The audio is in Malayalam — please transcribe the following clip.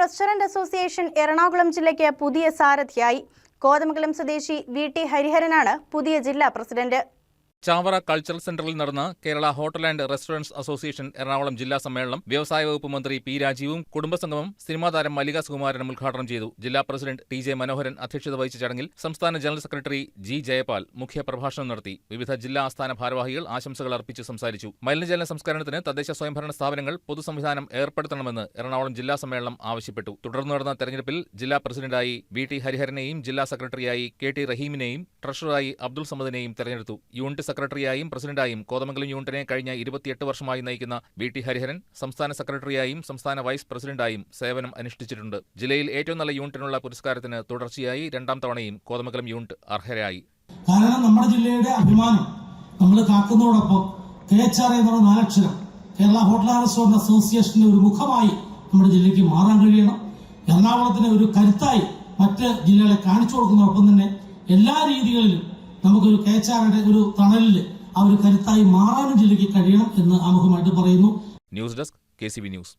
റെസ്റ്റോറന്റ് അസോസിയേഷൻ എറണാകുളം ജില്ലയ്ക്ക് പുതിയ സാരഥിയായി. കോതമംഗലം സ്വദേശി വി ടി ഹരിഹരനാണ് പുതിയ ജില്ലാ പ്രസിഡന്റ്. ചാവറ കൾച്ചറൽ സെന്ററിൽ നടന്ന Kerala hotel and restaurants association Ernakulam ജില്ലാ സമ്മേളനം വ്യവസായ വകുപ്പ് മന്ത്രി പി രാജീവും കുടുംബസംഗമം സിനിമാ താരം മല്ലിക സുകുമാരനും ഉദ്ഘാടനം ചെയ്തു. ജില്ലാ പ്രസിഡന്റ് ടി ജെ മനോഹരൻ അധ്യക്ഷത വഹിച്ച ചടങ്ങിൽ സംസ്ഥാന ജനറൽ സെക്രട്ടറി ജി ജയപാൽ മുഖ്യ പ്രഭാഷണം നടത്തി. വിവിധ ജില്ലാ ആസ്ഥാന ഭാരവാഹികൾ ആശംസകൾ അർപ്പിച്ച് സംസാരിച്ചു. മലിനജല സംസ്കരണത്തിന് തദ്ദേശ സ്വയംഭരണ സ്ഥാപനങ്ങൾ പൊതുസംവിധാനം ഏർപ്പെടുത്തണമെന്ന് എറണാകുളം ജില്ലാ സമ്മേളനം ആവശ്യപ്പെട്ടു. തുടർന്ന് നടന്ന തെരഞ്ഞെടുപ്പിൽ ജില്ലാ പ്രസിഡന്റായി വി ടി ഹരിഹരനെയും ജില്ലാ സെക്രട്ടറിയായി കെ ടി റഹീമിനെയും ട്രഷററായി അബ്ദുൾ സമദിനെയും തെരഞ്ഞെടുത്തു. യൂണിറ്റ് സെക്രട്ടറിയായും പ്രസിഡന്റായും കോതമംഗലം യൂണിറ്റിനെ കഴിഞ്ഞ ഇരുപത്തിയെട്ട് വർഷമായി നയിക്കുന്ന വി ടി ഹരിഹരൻ സംസ്ഥാന സെക്രട്ടറിയായും സംസ്ഥാന വൈസ് പ്രസിഡന്റായും സേവനം അനുഷ്ഠിച്ചിട്ടുണ്ട്. ജില്ലയിൽ ഏറ്റവും നല്ല യൂണിറ്റിനുള്ള പുരസ്കാരത്തിന് തുടർച്ചയായി രണ്ടാം തവണയും കോതമംഗലം യൂണിറ്റ് അർഹരായി. കാരണം നമ്മുടെ ജില്ലയുടെ അഭിമാനം നമ്മൾ കാക്കുന്നതോടൊപ്പം കെ എച്ച് ആർ നാലക്ഷരം കേരള ഹോട്ടൽ ആൻഡ് അസോസിയേഷന്റെ ഒരു മുഖമായി നമ്മുടെ ജില്ലയ്ക്ക് മാറാൻ കഴിയണം. എറണാകുളത്തിന് ഒരു കരുത്തായി മറ്റ് ജില്ലകളെ കാണിച്ചു കൊടുക്കുന്നതോടൊപ്പം തന്നെ എല്ലാ രീതികളിലും നമുക്കൊരു കെ എച്ച് ആറുടെ ഒരു തണലിൽ ആ ഒരു കരുത്തായി മാറാനും ജില്ലയ്ക്ക് കഴിയണം എന്ന് ആമുഖമായിട്ട് പറയുന്നു. News desk K news.